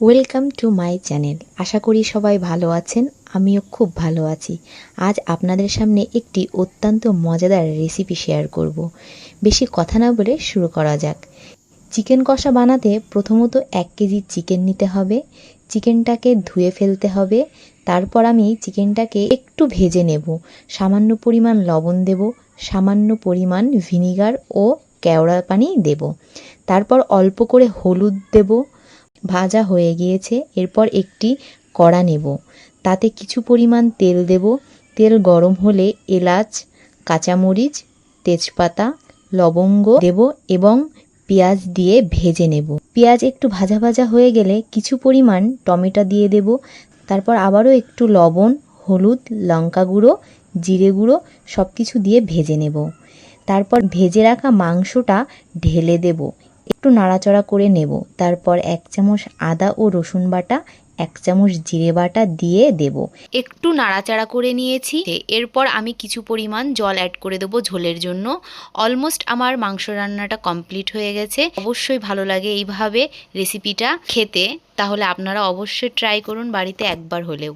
Welcome to my channel আশা করি সবাই ভালো আছেন, আমিও খুব ভালো আছি। আজ আপনাদের সামনে একটি অত্যন্ত মজাদার রেসিপি শেয়ার করব। বেশি কথা না বলে শুরু করা যাক। চিকেন কষা বানাতে প্রথমত এক কেজি চিকেন নিতে হবে। চিকেনটাকে ধুয়ে ফেলতে হবে। তারপর আমি চিকেনটাকে একটু ভেজে নেব। সামান্য পরিমাণ লবণ দেব, সামান্য পরিমাণ ভিনিগার ও কেওড়া পানি দেব। তারপর অল্প করে হলুদ দেব। ভাজা হয়ে গিয়েছে। এরপর একটি কড়া নেব। তাতে কিছু পরিমাণ তেল দেব। তেল গরম হলে এলাচ, কাঁচামরিচ, তেজপাতা, লবঙ্গ দেব এবং পেঁয়াজ দিয়ে ভেজে নেব। পেঁয়াজ একটু ভাজা ভাজা হয়ে গেলে কিছু পরিমাণ টমেটো দিয়ে দেব। তারপর আবারও একটু লবণ, হলুদ, লঙ্কা গুঁড়ো, জিরে গুঁড়ো সব কিছু দিয়ে ভেজে নেব। তারপর ভেজে রাখা মাংসটা ঢেলে দেব। একটু নাড়াচড়া করে নেব। তারপর এক চামচ আদা ও রসুন বাটা, এক চামচ জিরে বাটা দিয়ে দেব। একটু নাড়াচাড়া করে নিয়েছি। এরপর আমি কিছু পরিমাণ জল অ্যাড করে দেবো ঝোলের জন্য। অলমোস্ট আমার মাংস রান্নাটা কমপ্লিট হয়ে গেছে। অবশ্যই ভালো লাগে এইভাবে রেসিপিটা খেতে। তাহলে আপনারা অবশ্যই ট্রাই করুন বাড়িতে একবার হলেও।